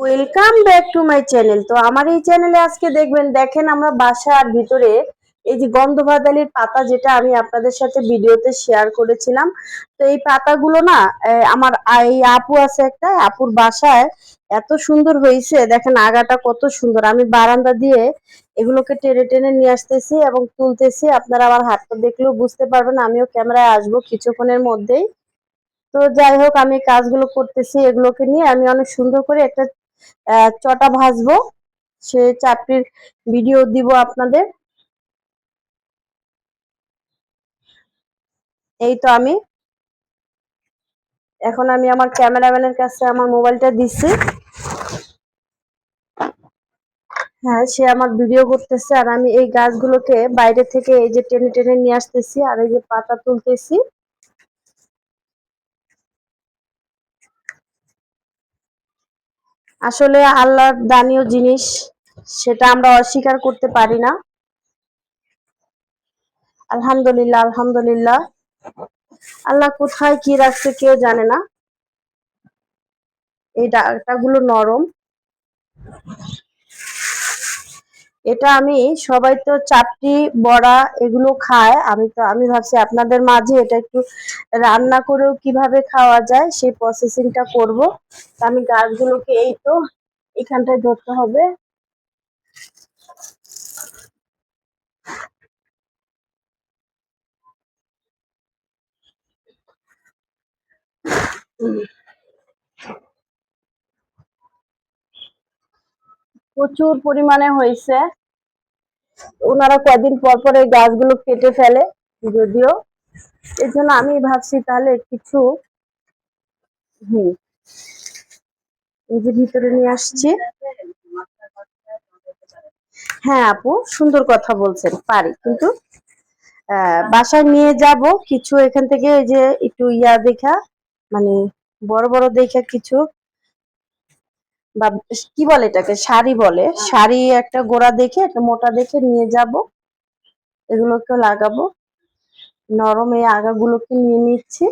Welcome back to my channel তো আমার এই চ্যানেলে আজকে দেখবেন, দেখেন আমরা বাসার ভিতরে এই যে গন্ধ গন্ধভাদালির পাতা যেটা আমি আপনাদের সাথে ভিডিওতে শেয়ার করেছিলাম, তো এই পাতাগুলো না আমার এই আপু আছে একটা, আপুর বাসায় এত সুন্দর হয়েছে। দেখেন আগাটা কত সুন্দর। আমি বারান্দা দিয়ে এগুলোকে টেনে টেনে নিয়ে আসতেছি এবং তুলতেছি। আপনারা আমার হাতটা দেখলেও বুঝতে পারবেন, আমিও ক্যামেরায় আসব কিছুক্ষণের মধ্যেই। তো যাই হোক, আমি কাজগুলো করতেছি। এগুলোকে নিয়ে আমি অনেক সুন্দর করে একটা চটা ভাজবো। সে চাপটির ভিডিও দিব আপনাদের। এই তো আমি। এখন আমি আমার ক্যামেরাম্যানের কাছে আমার মোবাইলটা দিচ্ছি। হ্যাঁ সে আমার ভিডিও করতেছে। আর আমি এই গাছগুলোকে বাইরে থেকে এই যে টেনে টেনে নিয়ে আসতেছি, আর এই যে পাতা তুলতেছি। আসলে আল্লাহর দানীয় জিনিস, সেটা আমরা অস্বীকার করতে পারি না। আলহামদুলিল্লাহ আলহামদুলিল্লাহ। আল্লাহ কোথায় কি রাখছে কেউ জানে না। এই ডাটাগুলো নরম। এটা আমি, সবাই তো চাপটি, বড়া এগুলো খায়। আমি তো, আমি ভাবছি আপনাদের মাঝে এটা একটু রান্না করেও কীভাবে খাওয়া যায়, সেই প্রসেসিংটা করব। আমি গাছগুলোকে এই তো, এখানটায় ধরতে হবে। প্রচুর পরিমাণে হয়েছে। ওনারা কয়দিন পর পর এই গাছগুলো কেটে ফেলে, যদিও। এর জন্য আমি ভাবছি তাহলে কিছু, হুম, এই যে ভিতরে নিয়ে আসছি। হ্যাঁ আপু, সুন্দর কথা বলছেন, পারি। কিন্তু বাসায় নিয়ে যাব, কিছু এখান থেকে এই যে একটু ইয়া দেখা মানে বড় বড় দেখা কিছু। বা কি বলে এটাকে? শাড়ি বলে। শাড়ি একটা গোড়া দেখে একটা মোটা দেখে নিয়ে যাব। এগুলোকে লাগাবো। নরম এই আগাগুলোকে নিয়ে নিচ্ছি।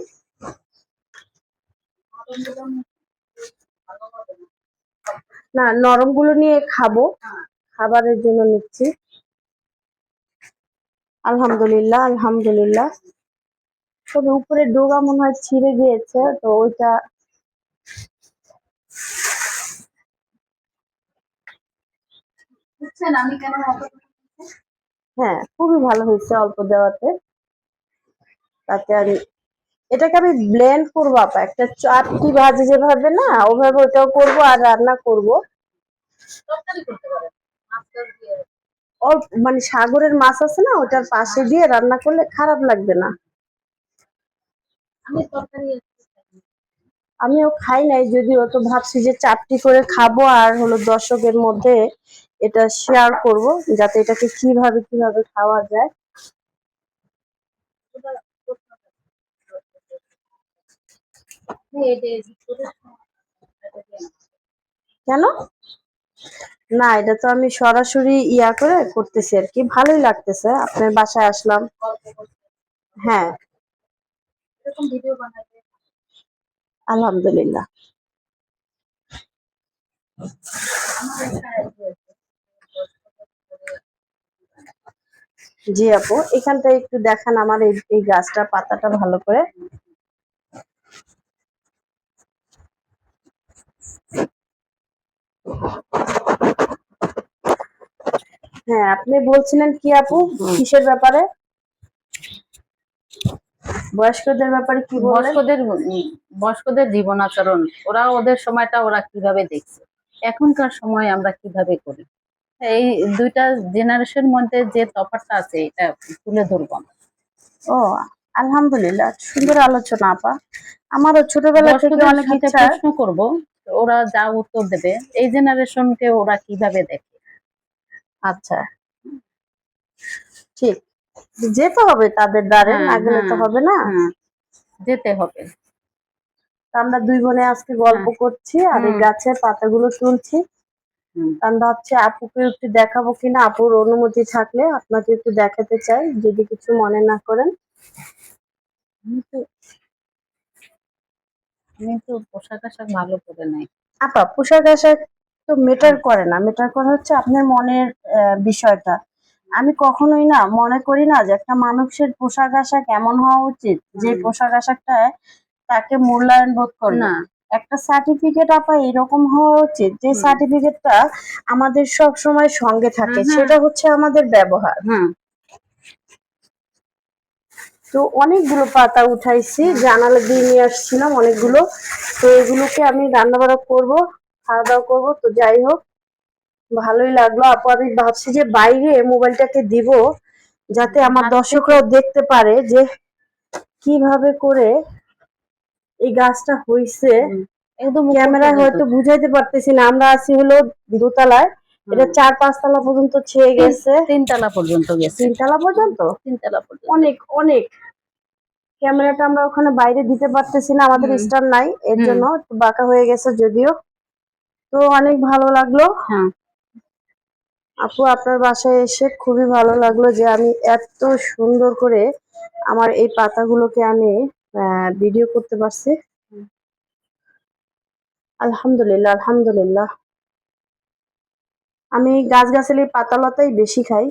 না নরমগুলো নিয়ে খাব। খাবারের জন্য নিচ্ছি। আলহামদুলিল্লাহ আলহামদুলিল্লাহ। তবে উপরে ডোগা মনে হয় ছিঁড়ে গিয়েছে তো ওইটা বুঝছেন আমি কেন অত হ্যাঁ খুবই ভালো হয়েছে অল্প দেওয়াতে। তাতে আমি এটাকে আমি ব্লেন্ড করব আপা একটা চাটনি ভাজি যেভাবে না ওভাবে ওটাও করব আর রান্না করব। অল্প মানে সাগরের মাছ আছে না ওটার পাশে দিয়ে রান্না করলে খারাপ লাগবে না। আমিও খাই নাই যদিও তো ভাবছি যে চারটি করে খাব আর হলো দর্শকের মধ্যে এটা শেয়ার করব যাতে এটাকে কীভাবে কীভাবে খাওয়া যায়। কেন? না, এটা তো আমি সরাসরি ইয়া করে করতেছি আর কি। ভালোই লাগতেছে, আপনার বাসায় আসলাম। হ্যাঁ। আলহামদুলিল্লাহ আমার একটা idea আছে। জি আপু এখানটা একটু দেখান আমার এই এই গাছটা, পাতাটা ভালো করে। হ্যাঁ আপনি বলছিলেন কি আপু? কিসের ব্যাপারে? বয়স্কদের ব্যাপারে কি বয়স্কদের বয়স্কদের জীবন আচরণ ওরা ওদের সময়টা ওরা কীভাবে দেখছে? এখনকার সময় আমরা কীভাবে করি? এই দুইটা জেনারেশন মধ্যে যে তফাৎটা আছে এটা তুলে ধরবো। ও আলহামদুলিল্লাহ সুন্দর আলোচনা আপা। আমারও ছোটবেলা থেকে অনেক ইচ্ছা। প্রশ্ন করব ওরা যা উত্তর দেবে এই জেনারেশনকে ওরা কীভাবে দেখে? আচ্ছা। ঠিক যেতে হবে তাদের দ্বারে হ্যাঁ, না গেলে তো হ্যাঁ, হবে না? হ্যাঁ, যেতে হবে। তো আমরা দুই বোনে আজকে গল্প। করছি আর এই গাছের পাতাগুলো তুলছি। আমি ভাবছি আপুকে একটু দেখাবো কিনা আপুর অনুমতি থাকলে আপনাকে একটু দেখাতে চাই যদি কিছু মনে না করেন। আমি তো পোশাক আশাক ভালো করে নাই। আপা পোশাক আশাক তো মেটার করে না। মেটার করে হচ্ছে আপনার মনের বিষয়টা। আমি কখনোই না মনে করি না যে একটা মানুষের পোশাক আশাক এমন হওয়া উচিত যে পোশাক আশাকটা তাকে মূল্যায়ন বোধ করবে। না। একটা সার্টিফিকেট আপা এরকম হওয়া উচিত যে সার্টিফিকেটটা আমাদের সব সময় সঙ্গে থাকে। সেটা হচ্ছে আমাদের ব্যবহার। তো অনেকগুলো পাতা উঠাইছি জানালা দিয়ে নিয়ে আসছিলাম অনেকগুলো। তো এগুলোকে আমি রান্না বান্না করব খাওয়া দাওয়া করব তো যাই হোক ভালোই লাগল। আপু আমি ভাবছি যে বাইরে মোবাইলটাকে দিব যাতে আমার হাত দর্শকরাও দেখতে পারে যে কীভাবে করে এই গাছটা হইছে একদম ক্যামেরায় হয়তো বুঝাইতে পারতেছি না। আমরা আছি হলো দোতলায়। এটা চার পাঁচতলা পর্যন্ত ছেয়ে গেছে। তিনতলা পর্যন্ত গেছে। তিনতলা পর্যন্ত? তিনতলা পর্যন্ত। অনেক অনেক। ক্যামেরাটা আমরা ওখানে বাইরে দিতে পারতেছি না আমাদের। স্টার নাই এর জন্য একটু বাঁকা হয়ে গেছে যদিও। তো অনেক ভালো লাগল। হ্যাঁ। আপু আপনার বাসায় এসে খুবই ভালো লাগল যে আমি এত সুন্দর করে আমার এই পাতাগুলোকে আমি ভিডিও করতে পারছি আলহামদুলিল্লাহ আলহামদুলিল্লাহ আমি গাছগাছালি পাতালতাই বেশি খাই।